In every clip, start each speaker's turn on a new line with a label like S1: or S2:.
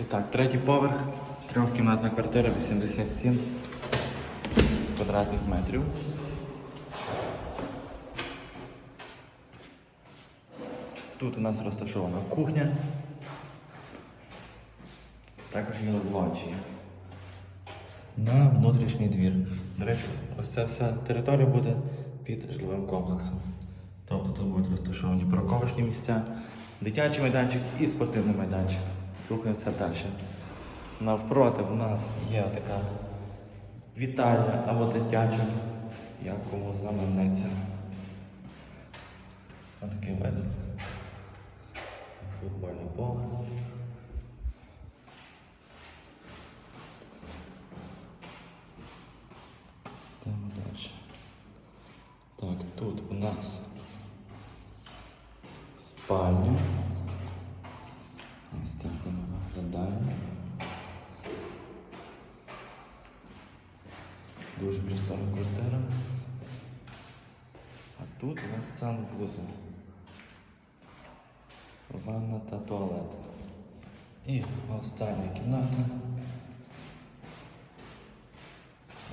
S1: І так, третій поверх, трьохкімнатна квартира, 87 квадратних метрів. Тут у нас розташована кухня. Також є лоджія. На внутрішній двір. До речі, ось ця вся територія буде під житловим комплексом. Тобто тут будуть розташовані парковочні місця, дитячий майданчик і спортивний майданчик. Рухаємося далі. Навпроти в нас є така вітальня або дитяча, як кому заманеться. Ось такий вид. Футбольне поле. Йдемо далі. Так, тут у нас спальня. Виглядає. Дуже простора квартира. А тут у нас санвузол. Ванна та туалет. І остання кімната.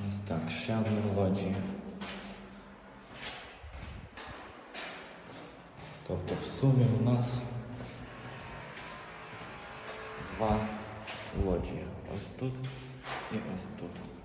S1: Ось так, ще одна лоджія. Тобто в сумі у нас два лоджії. Ось тут і ось тут.